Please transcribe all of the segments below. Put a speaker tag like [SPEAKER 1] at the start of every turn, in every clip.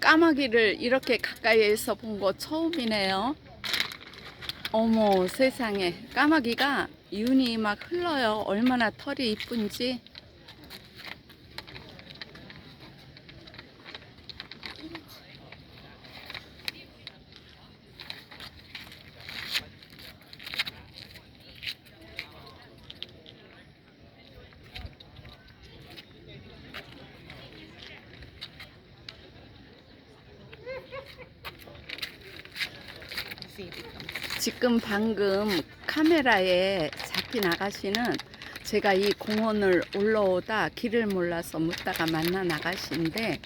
[SPEAKER 1] 까마귀를 이렇게 가까이에서 본 거 처음이네요. 어머 세상에 까마귀가 윤이 막 흘러요. 얼마나 털이 이쁜지. 지금 방금 카메라에 잡힌 아가씨는 제가 이 공원을 올라오다 길을 몰라서 묻다가 만난 아가씨인데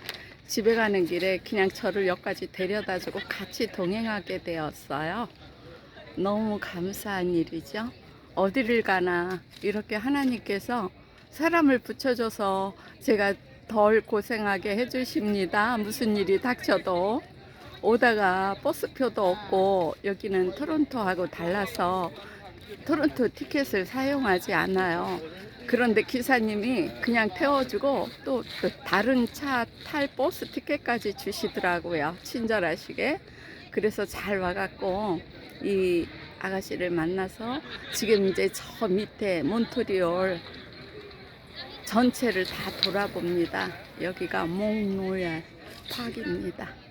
[SPEAKER 1] 집에 가는 길에 그냥 저를 여기까지 데려다 주고 같이 동행하게 되었어요. 너무 감사한 일이죠. 어디를 가나 이렇게 하나님께서 사람을 붙여줘서 제가 덜 고생하게 해주십니다. 무슨 일이 닥쳐도. 오다가 버스표도 없고 여기는 토론토하고 달라서 토론토 티켓을 사용하지 않아요. 그런데 기사님이 그냥 태워주고 또, 또 다른 차 탈 버스 티켓까지 주시더라고요. 친절하시게. 그래서 잘 와갖고 이 아가씨를 만나서 지금 이제 저 밑에 몬트리올 전체를 다 돌아봅니다. 여기가 몽노야 파크입니다.